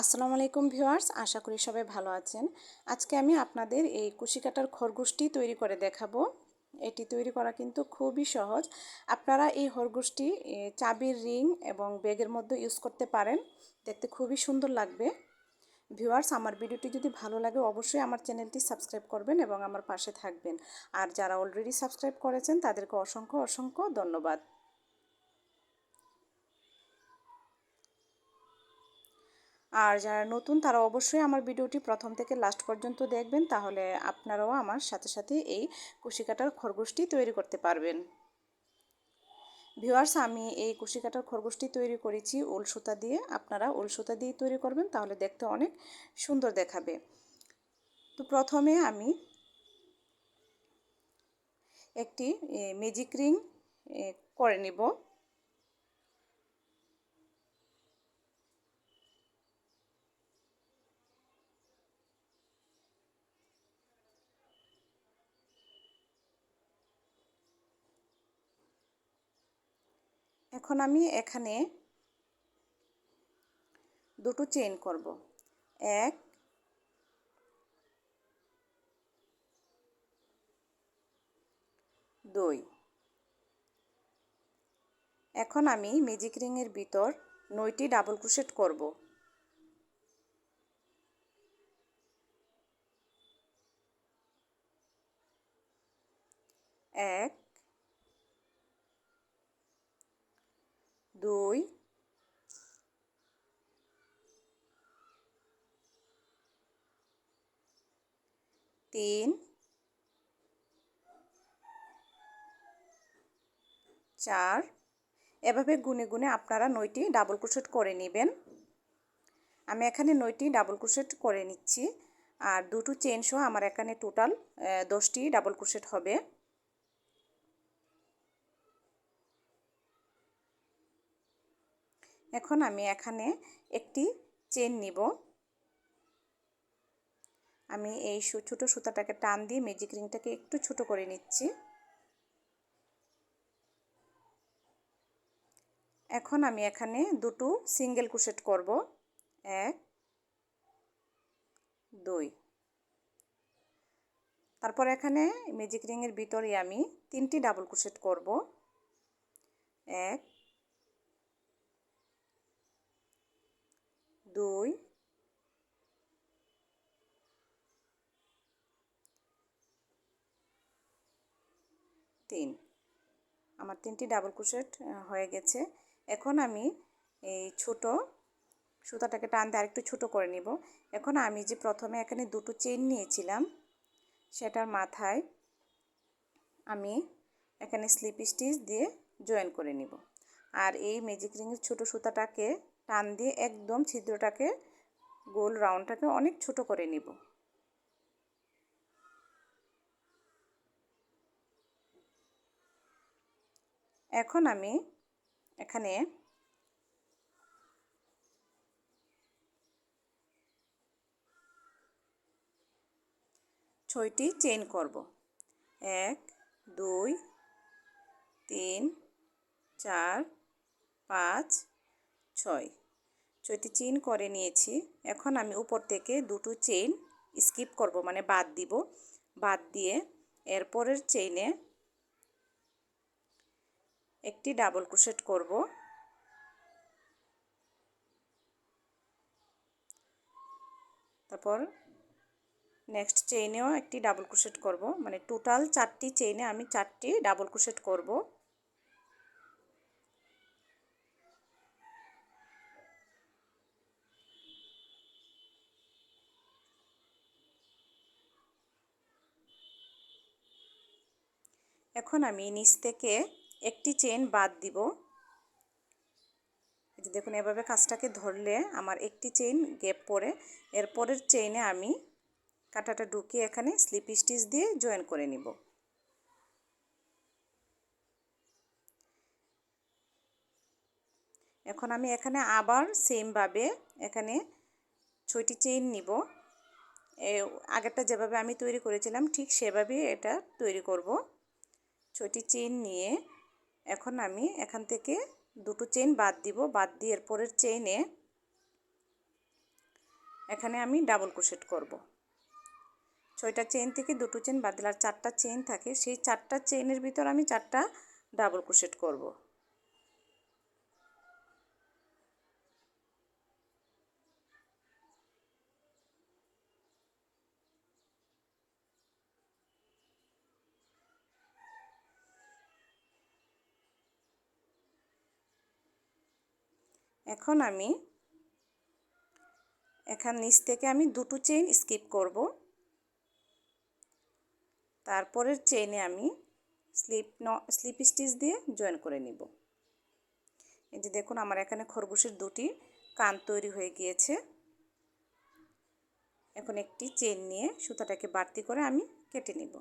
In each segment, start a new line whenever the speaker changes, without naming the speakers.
আসসালামু আলাইকুম ভিউয়ার্স, আশা করি সবাই ভালো আছেন। আজকে আমি আপনাদের এই কুশি কাটার খরগোশটি তৈরি করে দেখাবো। এটি তৈরি করা কিন্তু খুবই সহজ। আপনারা এই খরগোশটি চাবির রিং এবং ব্যাগের মধ্যে ইউজ করতে পারেন। দেখতে খুবই সুন্দর লাগবে। ভিউয়ার্স, আমার ভিডিওটি যদি ভালো লাগে অবশ্যই আমার চ্যানেলটি সাবস্ক্রাইব করবেন এবং আমার পাশে থাকবেন। আর যারা অলরেডি সাবস্ক্রাইব করেছেন, তাদেরকে অসংখ্য অসংখ্য ধন্যবাদ। আর যারা নতুন তারা অবশ্যই আমার ভিডিওটি প্রথম থেকে লাস্ট পর্যন্ত দেখবেন, তাহলে আপনারাও আমার সাথে সাথে এই কুশি কাটার খরগোশটি তৈরি করতে পারবেন। ভিউয়ার্স, আমি এই কুশি কাটার খরগোশটি তৈরি করেছি উল সুতা দিয়ে। আপনারা উল সুতা দিয়ে তৈরি করবেন, তাহলে দেখতে অনেক সুন্দর দেখাবে। তো প্রথমে আমি একটি ম্যাজিক রিং করে নিব। এখন আমি এখানে দুটো চেইন করব। এক, দুই। এখন আমি ম্যাজিক রিংয়ের ভিতর নয়টি ডাবল ক্রোশেট করব। এক দুই। তিন। চার। এভাবে গুনে গুনে আপনারা নয়টি ডাবল ক্রোশেট করে নেবেন। আমি এখানে নয়টি ডাবল ক্রোশেট করে নিচ্ছি। আর দুটো চেন সহ আমার এখানে টোটাল দশটি ডাবল ক্রোশেট হবে। এখন আমি এখানে একটি চেন নিব। আমি এই ছোটো সুতাটাকে টান দিয়ে ম্যাজিক রিংটাকে একটু ছোট করে নিচ্ছি। এখন আমি এখানে দুটো সিঙ্গেল কুশেট করব। এক, দুই। তারপর এখানে ম্যাজিক রিংয়ের ভিতরে আমি তিনটি ডাবল কুশেট করব। এক দুই। তিন। আমার তিনটি ডাবল ক্রোশেট হয়ে গেছে। এখন আমি এই ছোট সুতাটাকে টান দিয়ে আরেকটু ছোটো করে নিব। এখন আমি যে প্রথমে এখানে দুটো চেন নিয়েছিলাম, সেটার মাথায় আমি এখানে স্লিপ স্টিচ দিয়ে জয়েন করে নিব। আর এই ম্যাজিক রিংয়ের ছোটো সুতাটাকে টান দিয়ে একদম ছিদ্রটাকে গোল রাউন্ডটাকে অনেক ছোট করে নিব। এখন আমি এখানে ছয়টি চেইন করব। এক, দুই, তিন, চার, পাঁচ ছয়। ছয়টি চেইন করে নিয়েছি। এখন আমি উপর থেকে দুটো চেইন স্কিপ করব মানে বাদ দিব। বাদ দিয়ে এরপরের চেইনে একটি ডাবল ক্রোশেট করব। তারপর নেক্সট চেইনেও একটি ডাবল ক্রোশেট করব। মানে টোটাল চারটি চেইনে আমি চারটি ডাবল ক্রোশেট করব। এখন আমি নিচ থেকে একটি চেন বাদ দিব। দেখুন, এভাবে কাজটাকে ধরলে আমার একটি চেইন গ্যাপ পড়ে। এরপরের চেইনে আমি কাঁটাটা ঢুকিয়ে এখানে স্লিপ স্টিচ দিয়ে জয়েন করে নিব। এখন আমি এখানে আবার সেমভাবে এখানে ছয়টি চেইন নিব। আগেরটা যেভাবে আমি তৈরি করেছিলাম, ঠিক সেভাবেই এটা তৈরি করব। ছয়টি চেইন নিয়ে এখন আমি এখান থেকে দুটো চেন বাদ দিব। বাদ দিয়ে এরপরের চেইনে এখানে আমি ডাবল ক্রোশেট করব। ছয়টা চেন থেকে দুটো চেন বাদ দিলে আর চারটা চেন থাকে। সেই চারটা চেনের ভিতর আমি চারটা ডাবল ক্রোশেট করব। এখন আমি এখান নিচ থেকে আমি দুটো চেইন স্কিপ করব। তারপরের চেইনে আমি স্লিপ ন স্লিপ স্টিচ দিয়ে জয়েন করে নিব। এই যে দেখুন, আমার এখানে খরগোশের দুটি কান তৈরি হয়ে গিয়েছে। এখন একটি চেন নিয়ে সুতাটাকে বাড়তি করে আমি কেটে নিব।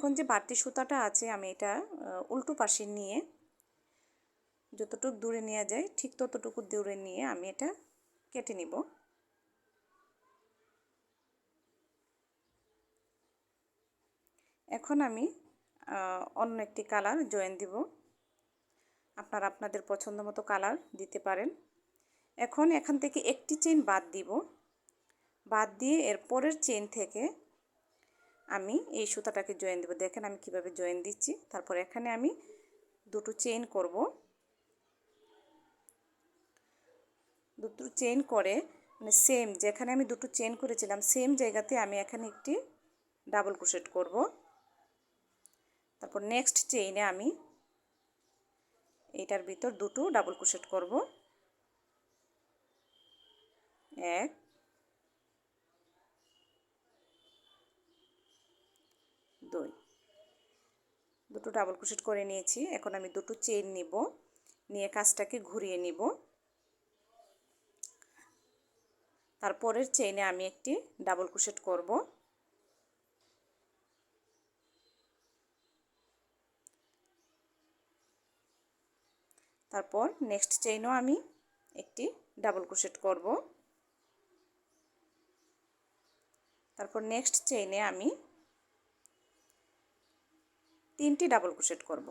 এখন যে বাড়তি সুতাটা আছে আমি এটা উল্টো পাশে নিয়ে যতটুকু দূরে নেওয়া যায়, ঠিক ততটুকু দূরে নিয়ে আমি এটা কেটে নিব। এখন আমি অন্য একটি কালার জয়েন দিব। আপনারা আপনাদের পছন্দ মতো কালার দিতে পারেন। এখন এখান থেকে একটি চেন বাদ দিব। বাদ দিয়ে এর পরের চেন থেকে আমি এই সুতাটাকে জয়েন দেবো। দেখেন আমি কীভাবে জয়েন দিচ্ছি। তারপর এখানে আমি দুটো চেইন করব। দুটো চেইন করে মানে সেম যেখানে আমি দুটো চেন করেছিলাম সেম জায়গাতে আমি এখানে একটি ডাবল ক্রোশেট করব। তারপর নেক্সট চেইনে আমি এটার ভিতর দুটো ডাবল ক্রোশেট করব। এক দুই দুটো ডাবল ক্রোশেট করে নিয়েছি। এখন আমি দুটো চেইন নিব। নিয়ে কাজটাকে ঘুরিয়ে নিব। তারপরের চেইনে আমি একটি ডাবল ক্রোশেট করব। তারপর নেক্সট চেইনও আমি একটি ডাবল ক্রোশেট করব। তারপর নেক্সট চেইনে আমি তিনটি ডাবল ক্রোশেট করব।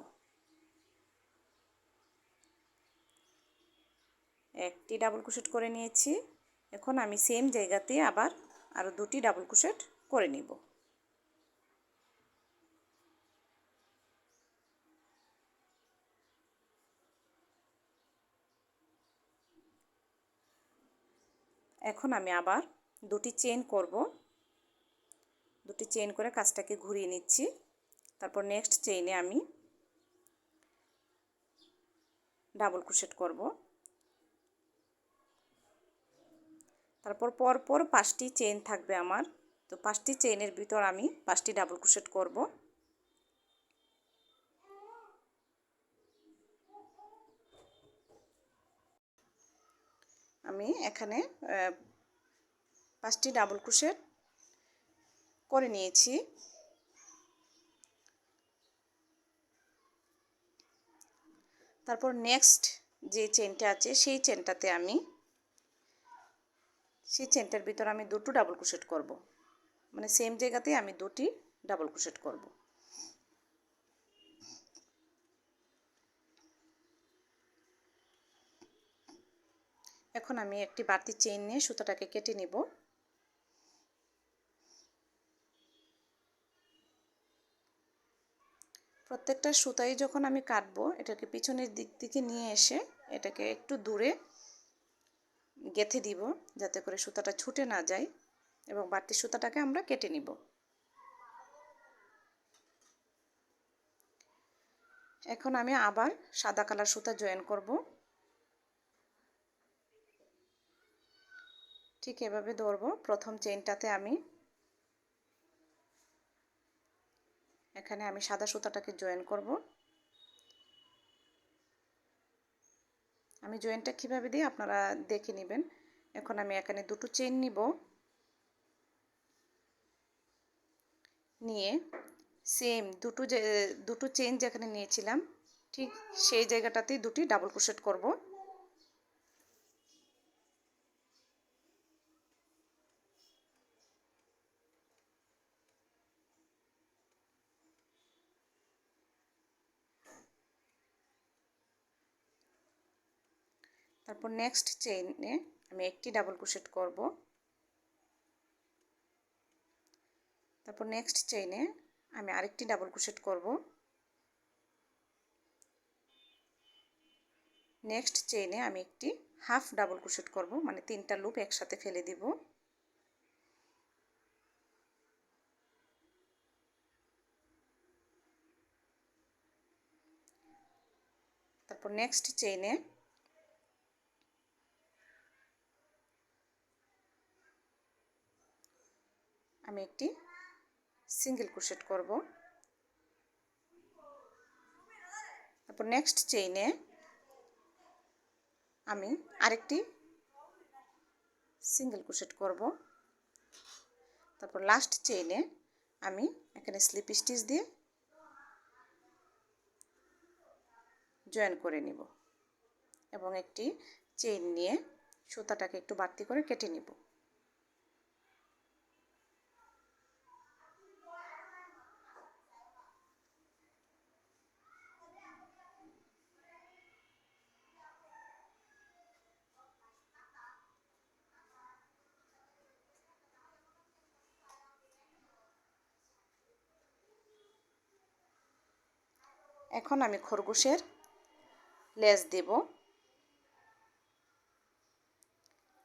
একটি ডাবল ক্রোশেট করে নিয়েছি। এখন আমি সেম জায়গাতে আবার আরও দুটি ডাবল ক্রোশেট করে নিব। এখন আমি আবার দুটি চেন করব। দুটি চেন করে কাজটাকে ঘুরিয়ে নিচ্ছি। তারপর নেক্সট চেইনে আমি ডাবল ক্রোশেট করব। তারপর পর পর পাঁচটি চেইন থাকবে আমার। তো পাঁচটি চেইনের ভিতর আমি পাঁচটি ডাবল ক্রোশেট করব। আমি এখানে পাঁচটি ডাবল ক্রোশেট করে নিয়েছি। তারপর নেক্সট যে চেনটা আছে, সেই চেনটাতে আমি, সেই চেনটার ভিতর আমি দুটো ডাবল ক্রোশেট করব। মানে সেম জায়গাতে আমি দুটি ডাবল ক্রোশেট করব। এখন আমি একটি বাড়তি চেন নিয়ে সুতোটাকে কেটে নিব। প্রত্যেকটা সুতাই যখন আমি কাটবো, এটাকে পিছনের দিক থেকে নিয়ে এসে এটাকে একটু দূরে গেথে দিব, যাতে করে সুতাটা ছুটে না যায় এবং বাড়তি সুতাটাকে আমরা কেটে নিব। এখন আমি আবার সাদা কালার সুতা জয়েন করব। ঠিক এভাবে ধরবো। প্রথম চেনটাতে আমি এখানে আমি সাদা সুতাটাকে জয়েন করব। আমি জয়েনটা কীভাবে দিই আপনারা দেখে নেবেন। এখন আমি এখানে দুটো চেন নিব। নিয়ে সেম দুটো দুটো চেন যেখানে নিয়েছিলাম, ঠিক সেই জায়গাটাতেই দুটি ডাবল ক্রোশেট করব। তারপর নেক্সট চেইনে আমি একটি ডাবল ক্রোশেট করব। তারপর নেক্সট চেইনে আমি আরেকটি ডাবল ক্রোশেট করব। নেক্সট চেইনে আমি একটি হাফ ডাবল ক্রোশেট করব মানে তিনটা লুপ একসাথে ফেলে দিব। তারপর নেক্সট চেইনে আমি একটি সিঙ্গেল ক্রোশেট করব। তারপর নেক্সট চেইনে আমি আরেকটি সিঙ্গেল ক্রোশেট করব। তারপর লাস্ট চেইনে আমি এখানে স্লিপ স্টিচ দিয়ে জয়েন করে নিব এবং একটি চেইন নিয়ে সুতাটাকে একটু বাড়তি করে কেটে নিব। এখন আমি খরগোশের লেস দেব।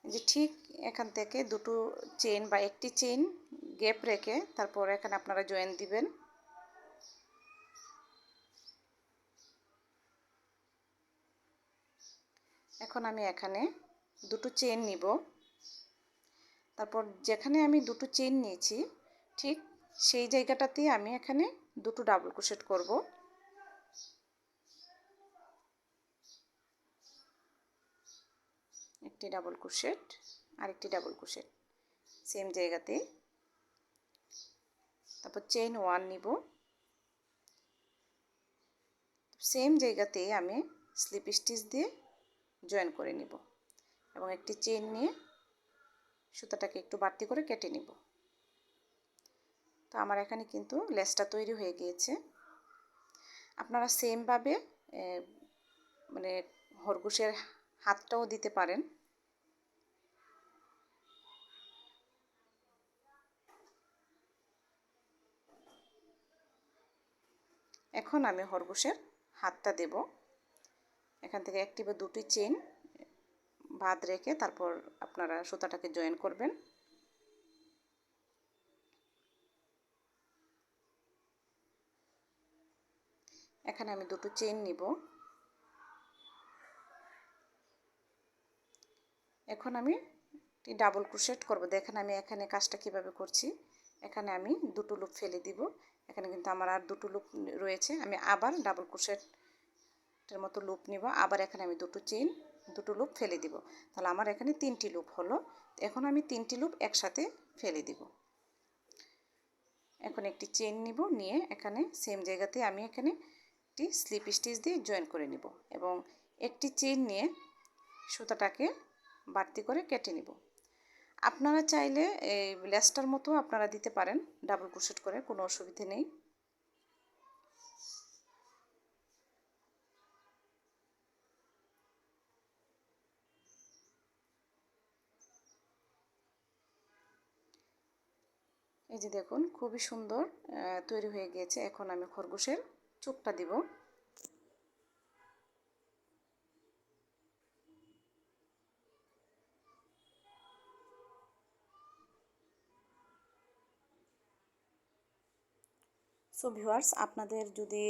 যে ঠিক এখান থেকে দুটো চেন বা একটি চেন গ্যাপ রেখে তারপর এখানে আপনারা জয়েন দিবেন। এখন আমি এখানে দুটো চেন নিব। তারপর যেখানে আমি দুটো চেন নিয়েছি, ঠিক সেই জায়গাটাতেই আমি এখানে দুটো ডাবল ক্রোশেট করব। একটি ডাবল ক্রোশেট আরেকটি ডাবল ক্রোশেট সেম জায়গাতে। তারপর চেইন ওয়ান নিব। সেম জায়গাতে আমি স্লিপ স্টিচ দিয়ে জয়েন করে নিব এবং একটি চেইন নিয়ে সুতাটাকে একটু বাড়তি করে কেটে নিব। তো আমার এখানে কিন্তু লেসটা তৈরি হয়ে গিয়েছে। আপনারা সেমভাবে মানে খরগোশের হাতটাও দিতে পারেন। এখন আমি খরগোশের হাতটা দেব। এখান থেকে একটি বা দুটি চেন বাদ রেখে তারপর আপনারা সুতাটাকে জয়েন করবেন। এখানে আমি দুটো চেন নিব। এখন আমি ডাবল ক্রোশেট করব। দেখেন আমি এখানে কাজটা কীভাবে করছি। এখানে আমি দুটো লুপ ফেলে দিব। এখানে কিন্তু আমার আর দুটো লুপ রয়েছে। আমি আবার ডাবল ক্রোশেটের মতো লুপ নিব। আবার এখানে আমি দুটো চেন দুটো লুপ ফেলে দিব। তাহলে আমার এখানে তিনটি লুপ হলো। এখন আমি তিনটি লুপ একসাথে ফেলে দিব। এখন একটি চেন নিব, নিয়ে এখানে সেম জায়গাতে আমি এখানে একটি স্লিপ স্টিচ দিয়ে জয়েন করে নিব। এবং একটি চেন নিয়ে সুতাটাকে বাড়তি করে কেটে নিব। আপনারা চাইলে এই লেসটার মতো আপনারা দিতে পারেন, ডাবল ক্রোশেট করে, কোনো অসুবিধে নেই। এই যে দেখুন, খুবই সুন্দর তৈরি হয়ে গিয়েছে। এখন আমি খরগোশের চোখটা দিব। সো ভিউয়ার্স, আপনাদের যদি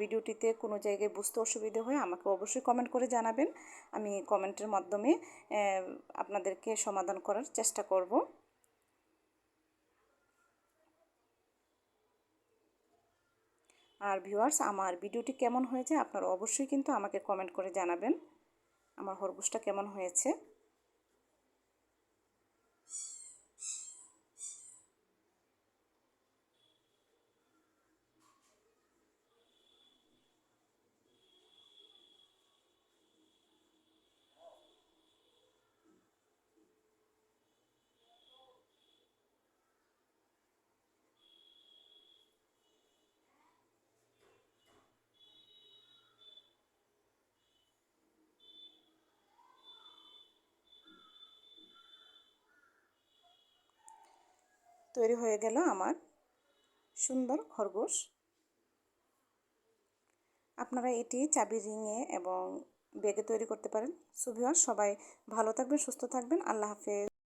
ভিডিওটিতে কোনো জায়গায় বুঝতে অসুবিধে হয়, আমাকে অবশ্যই কমেন্ট করে জানাবেন। আমি কমেন্টের মাধ্যমে আপনাদেরকে সমাধান করার চেষ্টা করব। আর ভিউয়ার্স, আমার ভিডিওটি কেমন হয়েছে আপনারা অবশ্যই কিন্তু আমাকে কমেন্ট করে জানাবেন। আমার হরগুসটা কেমন হয়েছে? তৈরি হয়ে গেল আমার সুন্দর খরগোশ। আপনারা এটি চাবি রিঙে এবং বেগে তৈরি করতে পারেন। সুভিওয়ার সবাই ভালো থাকবেন, সুস্থ থাকবেন। আল্লাহ হাফেজ।